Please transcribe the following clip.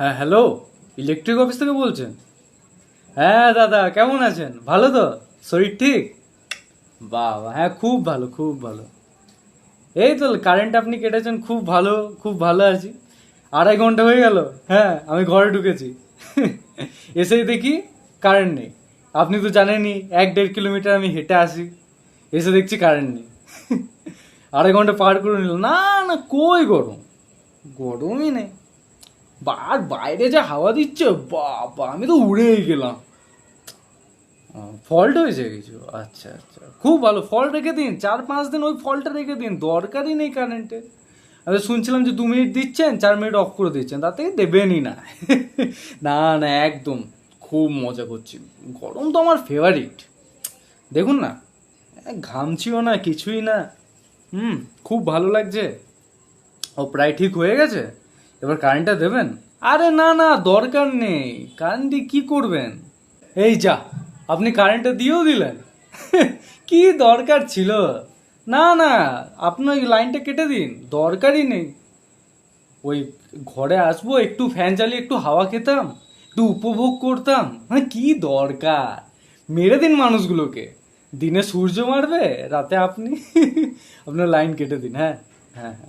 হ্যাঁ hello electric office থেকে বলছেন? হ্যাঁ দাদা, কেমন আছেন? ভালো তো? শরীর ঠিক? বাবা হ্যাঁ খুব ভালো খুব ভালো। এই তো কারেন্ট আপনি কেটেছেন, খুব ভালো খুব ভালো আছি। আড়াই ঘণ্টা হয়ে গেল। হ্যাঁ আমি ঘরে ঢুকেছি। এসেই দেখি কারেন্ট নেই। আপনি তো জানেনই, এক দেড় কিলোমিটার আমি হেঁটে আসি। এসে দেখছি কারেন্ট নেই। আড়াই ঘণ্টা পার করে নিল না না, কই গরম? গরমই নেই। আর বাইরে যা হাওয়া দিচ্ছে, বাবা, আমি তো উড়েই গেলাম। ফল্ট হয়েছে কিছু? আচ্ছা আচ্ছা। খুব ভালো ফল্ট রেখে দিন। চার পাঁচ দিন ওই ফলটা রেখে দিন, দরকারই নেই কারেন্টে আমি শুনছিলাম যে দু মিনিট দিচ্ছেন, চার মিনিট অফ করে দিচ্ছেন থেকে দেবেনই না। না না, একদম খুব মজা করছি। গরম তো আমার ফেভারিট দেখুন না ঘামছিও না, কিছুই না। হুম, খুব ভালো লাগছে। ও প্রায় ঠিক হয়ে গেছে? এবার কারেন্টটা দেবেন? আরে না না, দরকার নেই। কারেন্ট দিয়ে কী করবেন? এই যা, আপনি কারেন্টটা দিয়েও দিলেন। কি দরকার ছিল? না না আপনার লাইনটা কেটে দিন, দরকারই নেই। ওই ঘরে আসব, একটু ফ্যান চালিয়ে একটু হাওয়া খেতাম, একটু উপভোগ করতাম। মানে কি দরকার? মেরে দিন মানুষগুলোকে। দিনে সূর্য মারবে, রাতে আপনি আপনার লাইন কেটে দিন হ্যাঁ? হ্যাঁ হ্যাঁ।